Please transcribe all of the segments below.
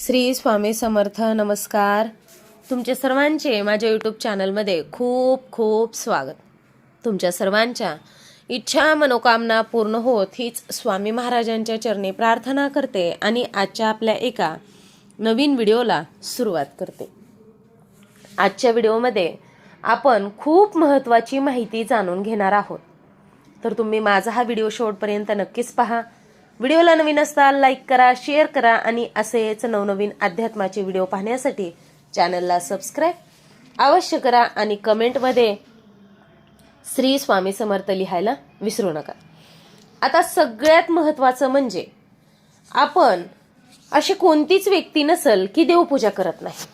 श्री स्वामी समर्थ नमस्कार. तुमचे सर्वांचे माझ्या यूट्यूब चॅनलमध्ये खूप खूप स्वागत. तुमच्या सर्वांच्या इच्छा मनोकामना पूर्ण होत हीच स्वामी महाराजांच्या चरणी प्रार्थना करते आणि आजच्या आपल्या एका नवीन व्हिडिओला सुरुवात करते. आजच्या व्हिडिओमध्ये आपण खूप महत्त्वाची माहिती जाणून घेणार आहोत. तर तुम्ही माझा हा व्हिडिओ शेवटपर्यंत नक्कीच पहा. व्हिडिओला नवीन असता लाईक करा शेअर करा आणि असेच नवनवीन अध्यात्माचे व्हिडिओ पाहण्यासाठी चॅनलला सबस्क्राईब अवश्य करा आणि कमेंटमध्ये श्री स्वामी समर्थ लिहायला विसरू नका. आता सगळ्यात महत्त्वाचं म्हणजे आपण अशी कोणतीच व्यक्ती नसल की देवपूजा करत नाही.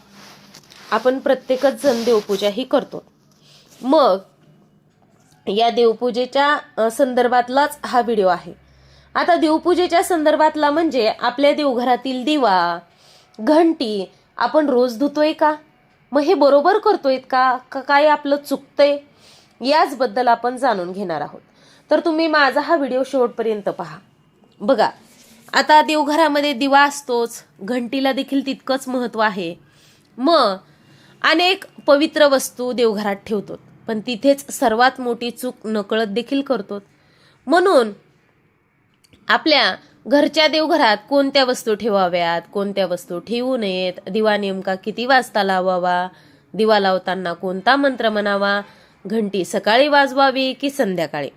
आपण प्रत्येकच जण देवपूजा ही करतो. मग या देवपूजेच्या संदर्भातलाच हा व्हिडिओ आहे. आता देवपूजेच्या संदर्भातला म्हणजे आपल्या देवघरातील दिवा घंटी आपण रोज धुतोय का? मग हे बरोबर करतोय का? का काय आपलं चुकतंय? याचबद्दल आपण जाणून घेणार आहोत. तर तुम्ही माझा हा व्हिडिओ शेवटपर्यंत पहा. बघा आता देवघरामध्ये दिवा असतोच घंटीला देखील तितकंच महत्त्व आहे. मग अनेक पवित्र वस्तू देवघरात ठेवतो पण तिथेच सर्वात मोठी चूक नकळत देखील करतो म्हणून आपल्या घरच्या देवघरात कोणत्या वस्तू ठेवाव्यात कोणत्या वस्तू ठेवू नयेत दिवा नेमका किती वाजता लावावा दिवा लावताना कोणता मंत्र म्हणावा घंटी सकाळी वाजवावी की संध्याकाळी?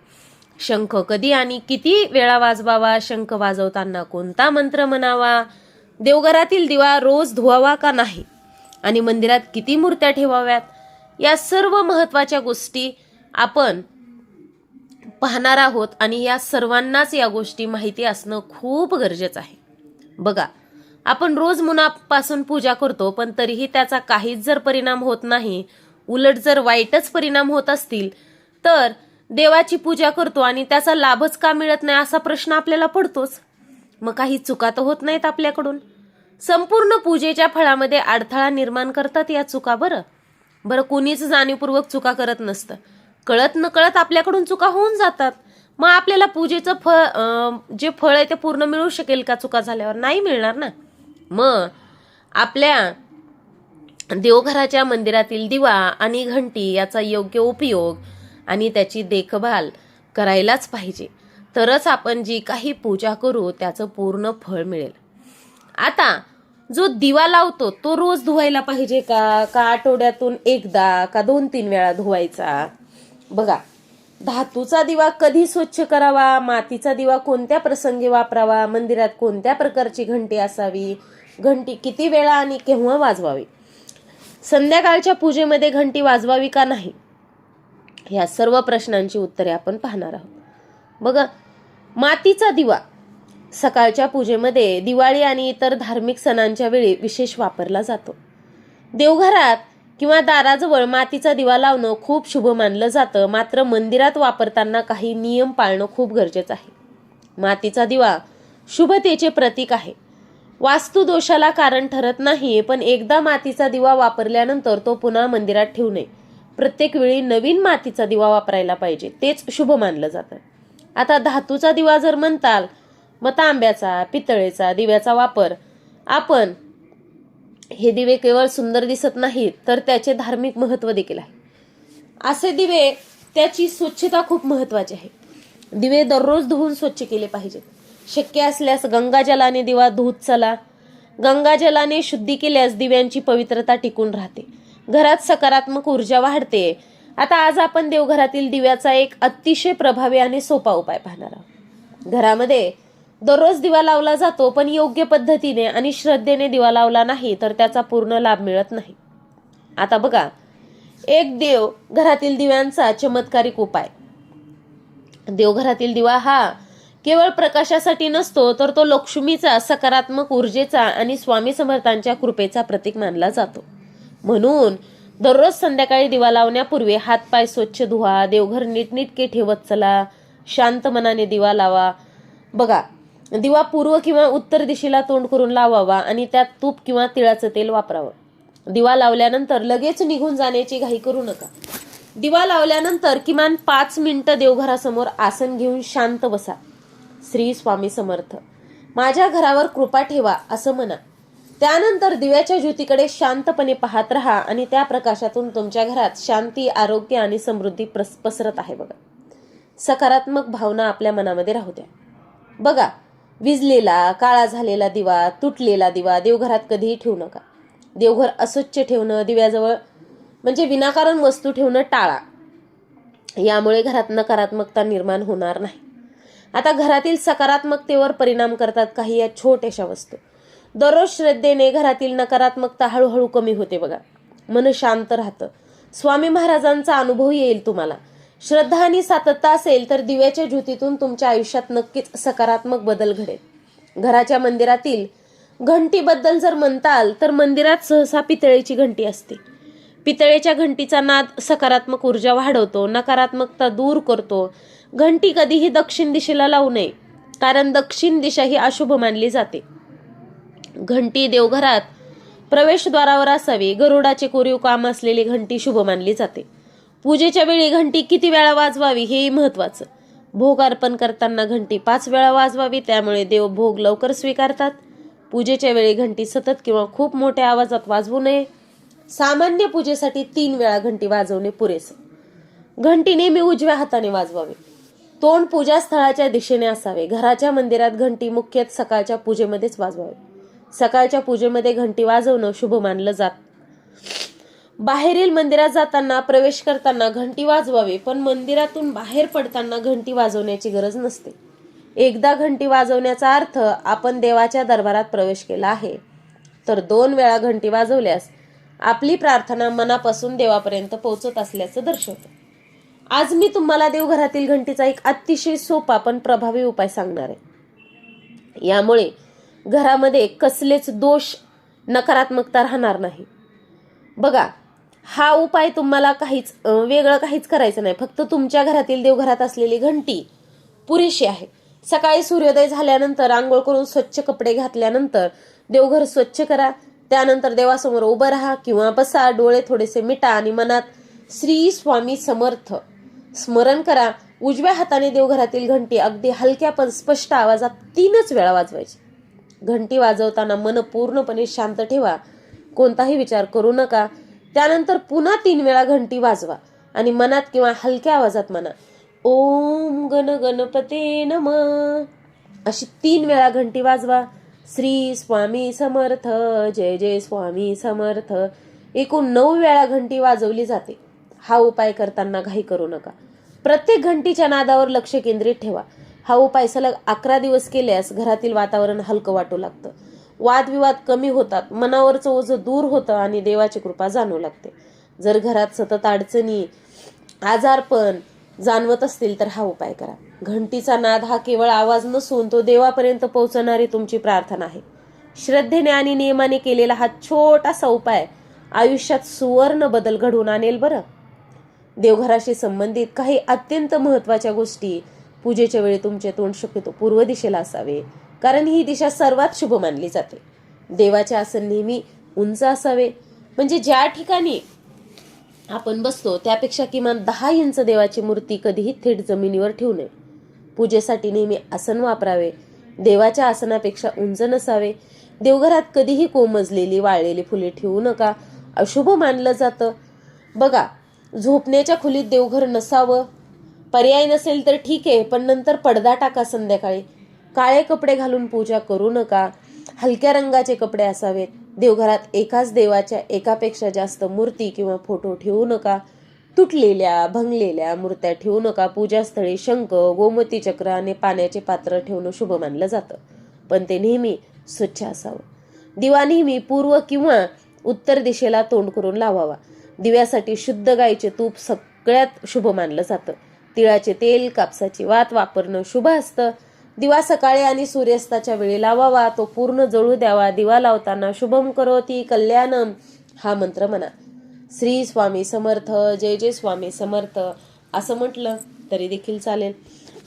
शंख कधी आणि किती वेळा वाजवावा शंख वाजवताना कोणता मंत्र म्हणावा देवघरातील दिवा रोज धुवावा का नाही आणि मंदिरात किती मूर्त्या ठेवाव्यात? या सर्व महत्त्वाच्या गोष्टी आपण पाहणार आहोत आणि या सर्वांनाच या गोष्टी माहिती असणं खूप गरजेचं आहे. बघा आपण रोज मुनापासून पूजा करतो पण तरीही त्याचा काहीच जर परिणाम होत नाही उलट जर वाईटच परिणाम होत असतील तर देवाची पूजा करतो आणि त्याचा लाभच का मिळत नाही असा प्रश्न आपल्याला पडतोच. मग काही चुका तर होत नाहीत आपल्याकडून. संपूर्ण पूजेच्या फळामध्ये अडथळा निर्माण करतात या चुका बरं. बरं कोणीच जाणीवपूर्वक चुका करत नसतं. कळत नकळत आपल्याकडून चुका होऊन जातात. मग आपल्याला पूजेचं फळ जे फळ आहे ते पूर्ण मिळू शकेल का चुका झाल्यावर? नाही मिळणार ना. मग आपल्या देवघराच्या मंदिरातील दिवा आणि घंटी याचा योग्य उपयोग आणि त्याची देखभाल करायलाच पाहिजे. तरच आपण जी काही पूजा करू त्याचं पूर्ण फळ मिळेल. आता जो दिवा लावतो तो रोज धुवायला पाहिजे का? का आठवड्यातून एकदा का दोन तीन वेळा धुवायचा? बघा धातूचा दिवा कधी स्वच्छ करावा? मातीचा दिवा कोणत्या प्रसंगी वापरावा? मंदिरात कोणत्या प्रकारची घंटी असावी? घंटी किती वेळा आणि केव्हा वाजवावी? संध्याकाळच्या पूजेमध्ये घंटी वाजवावी का नाही? या सर्व प्रश्नांची उत्तरे आपण पाहणार आहोत. बघा मातीचा दिवा सकाळच्या पूजेमध्ये दिवाळी आणि इतर धार्मिक सणांच्या वेळी विशेष वापरला जातो. देवघरात किंवा दाराजवळ मातीचा दिवा लावणं खूप शुभ मानलं जातं. मात्र मंदिरात वापरताना काही नियम पाळणं खूप गरजेचं आहे. मातीचा दिवा शुभतेचे प्रतीक आहे. वास्तुदोषाला कारण ठरत नाही पण एकदा मातीचा दिवा वापरल्यानंतर तो पुन्हा मंदिरात ठेवू नये. प्रत्येक वेळी नवीन मातीचा दिवा वापरायला पाहिजे तेच शुभ मानलं जातं. आता धातूचा दिवा जर म्हणताल मग तांब्याचा पितळेचा दिव्याचा वापर आपण हे दिवे केवळ सुंदर दिसत नाहीत तर त्याचे धार्मिक महत्त्व देखील आहे. असे दिवे त्याची स्वच्छता खूप महत्वाची आहे. दिवे दररोज धुवून स्वच्छ केले पाहिजेत. शक्य असल्यास गंगाजलाने दिवा धुत चला. गंगाजलाने शुद्धी केल्यास दिव्यांची पवित्रता टिकून राहते. घरात सकारात्मक ऊर्जा वाढते. आता आज आपण देवघरातील दिव्याचा एक अतिशय प्रभावी आणि सोपा उपाय पाहणार आहोत. घरामध्ये दररोज दिवा लावला जातो पण योग्य पद्धतीने आणि श्रद्धेने दिवा लावला नाही तर त्याचा पूर्ण लाभ मिळत नाही. आता बघा एक देव घरातील दिव्यांचा चमत्कारिक उपाय. देवघरातील दिवा हा केवळ प्रकाशासाठी नसतो तर तो लक्ष्मीचा सकारात्मक ऊर्जेचा आणि स्वामी समर्थांच्या कृपेचा प्रतीक मानला जातो. म्हणून दररोज संध्याकाळी दिवा लावण्यापूर्वी हातपाय स्वच्छ धुवा देवघर नीटनीटके ठेवत चला शांत मनाने दिवा लावा. बघा दिवा पूर्व किंवा उत्तर दिशेला तोंड करून लावावा आणि त्यात तूप किंवा तिळाचं तेल वापरावं. दिवा लावल्यानंतर लगेच निघून जाण्याची घाई करू नका. दिवा लावल्यानंतर किमान पाच मिनिटं देवघरासमोर आसन घेऊन शांत बसा. श्री स्वामी समर्थ. माझ्या घरावर कृपा ठेवा असं म्हणा. त्यानंतर दिव्याच्या ज्योतीकडे शांतपणे पाहत राहा आणि त्या प्रकाशातून तुमच्या घरात शांती आरोग्य आणि समृद्धी प्रस- पसरत आहे बघा. सकारात्मक भावना आपल्या मनामध्ये राहू द्या. बघा विजलेला काळा झालेला दिवा तुटलेला दिवा देवघरात कधीही ठेवू नका. देवघर अस्वच्छ ठेवणं दिव्याजवळ म्हणजे विनाकारण वस्तू ठेवणं टाळा. यामुळे घरात नकारात्मकता निर्माण होणार नाही. आता घरातील सकारात्मकतेवर परिणाम करतात काही या छोट्याशा वस्तू. दररोज श्रद्धेने घरातील नकारात्मकता हळूहळू कमी होते बघा. मन शांत राहतं. स्वामी महाराजांचा अनुभव येईल तुम्हाला. श्रद्धा आणि सातत्य असेल तर दिव्याच्या ज्योतीतून तुमच्या आयुष्यात नक्कीच सकारात्मक बदल घडेल. घराच्या मंदिरातील घंटीबद्दल जर म्हणताल तर मंदिरात सहसा पितळेची घंटी असते. पितळेच्या घंटीचा नाद सकारात्मक ऊर्जा वाढवतो नकारात्मकता दूर करतो. घंटी कधीही दक्षिण दिशेला लावू नये कारण दक्षिण दिशा ही अशुभ मानली जाते. घंटी देवघरात प्रवेशद्वारावर असावी गरुडाचे कोरीव काम असलेली घंटी शुभ मानली जाते. पूजेच्या वेळी घंटी किती वेळा वाजवावी हेही महत्वाचं. भोग अर्पण करताना घंटी पाच वेळा वाजवावी त्यामुळे देव भोग लवकर स्वीकारतात. पूजेच्या वेळी घंटी सतत किंवा खूप मोठ्या आवाजात वाजवू नये. सामान्य पूजेसाठी तीन वेळा घंटी वाजवणे पुरेसे. घंटी नेहमी उजव्या हाताने वाजवावी. तोंड पूजा स्थळाच्या दिशेने असावे. घराच्या मंदिरात घंटी मुख्यत सकाळच्या पूजेमध्येच वाजवावी. सकाळच्या पूजेमध्ये घंटी वाजवणं शुभ मानलं जात बाहेरील मंदिरात जाताना प्रवेश करताना घंटी वाजवावी पण मंदिरातून बाहेर पडताना घंटी वाजवण्याची गरज नसते. एकदा घंटी वाजवण्याचा अर्थ आपण देवाच्या दरबारात प्रवेश केला आहे. तर दोन वेळा घंटी वाजवल्यास आपली प्रार्थना मनापासून देवापर्यंत पोहोचत असल्याचं दर्शवतं. आज मी तुम्हाला देवघरातील घंटीचा एक अतिशय सोपा पण प्रभावी उपाय सांगणार आहे. यामुळे घरामध्ये कसलेच दोष नकारात्मकता राहणार नाही. बघा हा उपाय तुम्हाला काहीच वेगळं काहीच करायचं नाही. फक्त तुमच्या घरातील देवघरात असलेली घंटी पुरेशी आहे. सकाळी सूर्योदय झाल्यानंतर आंघोळ करून स्वच्छ कपडे घातल्यानंतर देवघर स्वच्छ करा. त्यानंतर देवासमोर उभं राहा किंवा बसा डोळे थोडेसे मिटा आणि मनात श्री स्वामी समर्थ स्मरण करा. उजव्या हाताने देवघरातील घंटी अगदी हलक्या पण स्पष्ट आवाजात तीनच वेळा वाजवायची. घंटी वाजवताना मन पूर्णपणे शांत ठेवा. कोणताही विचार करू नका. त्यानंतर पुन्हा तीन वेळा घंटी वाजवा आणि मनात किंवा हलक्या आवाजात म्हणा ओम गण गणपते नम. अशी तीन वेळा घंटी वाजवा श्री स्वामी समर्थ जय जय स्वामी समर्थ. एकूण नऊ वेळा घंटी वाजवली जाते. हा उपाय करताना घाई करू नका. प्रत्येक घंटीच्या नादावर लक्ष केंद्रित ठेवा. हा उपाय सलग अकरा दिवस केल्यास घरातील वातावरण हलकं वाटू लागतं. वादविवाद कमी होतात मनावरचं ओझं दूर होतं आणि देवाची कृपा जाणू लागते. जर घरात सतत अडचणी आजारपण जाणवत असतील तर हा उपाय करा. घंटीचा नाद हा केवळ आवाज नसून तो देवापर्यंत पोहोचणारी तुमची प्रार्थना आहे. श्रद्धेने आणि नियमाने केलेला हा छोटासा उपाय आयुष्यात सुवर्ण बदल घडवून आणेल बरं. देवघराशी संबंधित काही अत्यंत महत्त्वाच्या गोष्टी पूजेच्या वेळी तुमचे तोंड शक्यतो पूर्व दिशेला असावे. कारण ही दिशा सर्वात शुभ मानली जाते. देवाचे आसन नेहमी उंच असावे. म्हणजे ज्या ठिकाणी आपण बसतो त्यापेक्षा किमान दहा इंच देवाची मूर्ती कधीही थेट जमिनीवर ठेवू नये. पूजेसाठी नेहमी आसन वापरावे. देवाच्या आसनापेक्षा उंच नसावे. देवघरात कधीही कोमजलेली वाळलेली फुले ठेवू नका. अशुभ मानलं जातं. बघा झोपण्याच्या खोलीत देवघर नसावं. पर्याय नसेल तर ठीक आहे पण नंतर पडदा टाका संध्याकाळी. काळे कपडे घालून पूजा करू नका. हलक्या रंगाचे कपडे असावेत. देवघरात एकाच देवाच्या एकापेक्षा जास्त मूर्ती किंवा फोटो ठेवू नका. तुटलेल्या भंगलेल्या मूर्त्या ठेवू नका. पूजास्थळी शंख गोमती चक्र आणि पाण्याचे पात्र ठेवणं शुभ मानलं जातं. पण ते नेहमी स्वच्छ असावं. दिवा नेहमी पूर्व किंवा उत्तर दिशेला तोंड करून लावावा. दिव्यासाठी शुद्ध गाईचे तूप सगळ्यात शुभ मानलं जातं. तिळाचे तेल कापसाची वात वापरणं शुभ असतं. दिवा सकाळी आणि सूर्यास्ताच्या वेळी लावावा तो पूर्ण जळू द्यावा. दिवा लावताना शुभम करोती कल्याणम हा मंत्र म्हणा. श्री स्वामी समर्थ जय जय स्वामी समर्थ असं म्हटलं तरी देखील चालेल.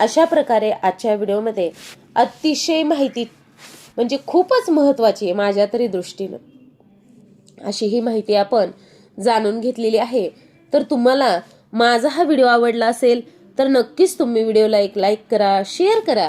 अशा प्रकारे आजच्या व्हिडिओमध्ये अतिशय माहिती म्हणजे खूपच महत्वाची आहे माझ्या तरी दृष्टीनं. अशी ही माहिती आपण जाणून घेतलेली आहे. तर तुम्हाला माझा हा व्हिडिओ आवडला असेल तर नक्कीच तुम्ही व्हिडिओला एक लाईक करा शेअर करा.